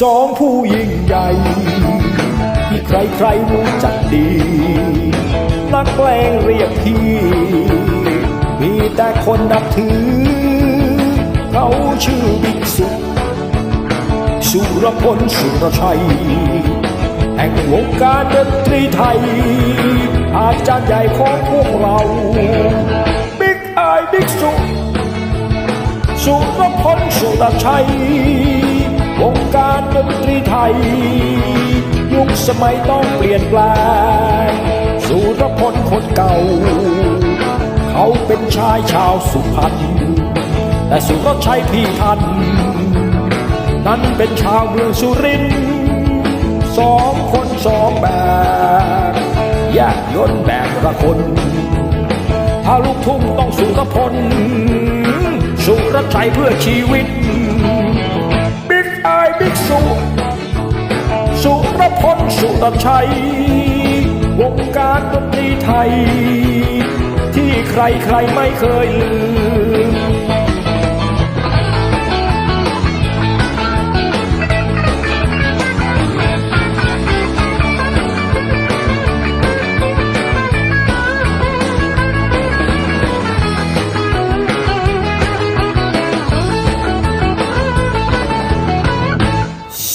สองผู้ยิ่งใหญ่ ที่ใครๆรู้จักดี นักแกล้งเรียกพี่ มีแต่คนนับถือ เขาชื่อบิ๊กสุ สุรพลสุรชัย แห่งวงการดนตรีไทย อาจารย์ใหญ่ของพวกเรา บิ๊กไอบิ๊กสุ สุรพลสุรชัย วงการดนตรีไทย ยุคสมัยต้องเปลี่ยนแปลง สุรพลคนเก่า เขาเป็นชายชาวสุพรรณแต่สุรชัยพี่ทัน นั้นเป็นชาวเมืองสุรินทร์สองคนสองแบบแยกยนต์แบบละคน ถ้าลูกทุ่งต้องสุรพล สุรชัยเพื่อชีวิต บิ๊กไอบิ๊กสุ สุรพลสุรชัย วงการดนตรีไทย ที่ใครใครไม่เคยลืม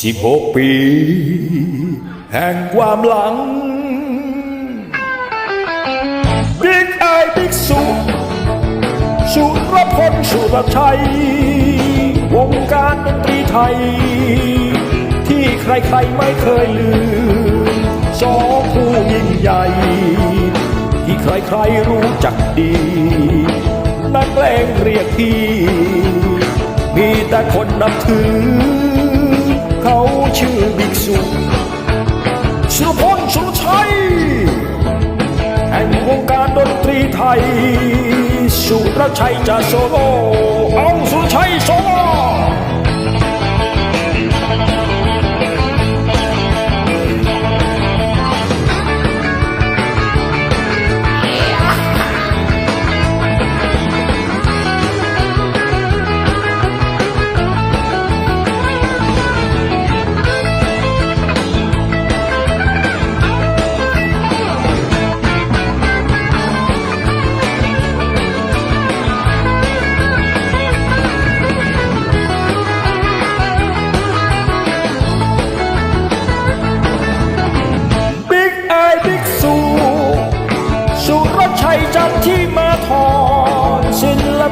สิบหกปี แห่งความหลัง บิ๊กไอบิ๊กสุ สุรพลสุรชัย วงการดนตรีไทย ที่ใครๆไม่เคยลืม สองผู้ยิ่งใหญ่ ที่ใครๆรู้จักดี นักเลงเรียกพี่ มีแต่คนนับถือ ชื่อบิ๊กสุสุรพลสุรชัย แห่งวงการดนตรีไทย สุรชัยจะโซโลเอาสุรชัยโซโล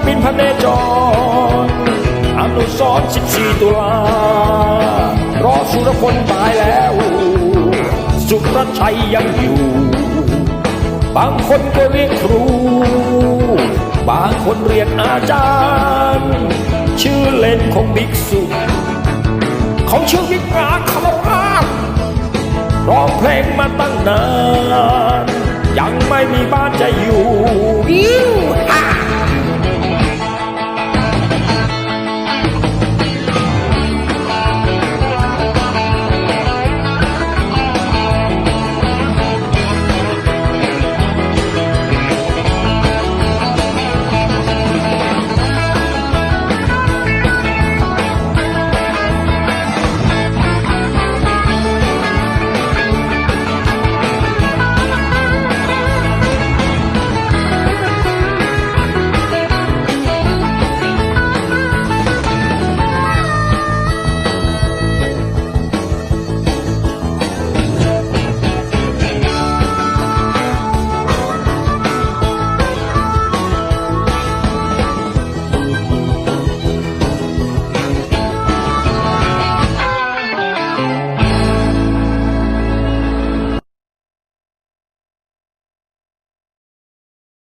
ศิลปินพระเนจรอนุสรณ์14 ตุลารอสุรพลตายแล้ว สุรชัยยังอยู่ บางคนก็เรียกครู บางคนเรียกอาจารย์ ชื่อเล่นของบิ๊กสุเขาชื่อบิ๊กอาคารราชร้องเพลงมาตั้งนาน ยังไม่มีบ้านจะอยู่อิ้ฮ่า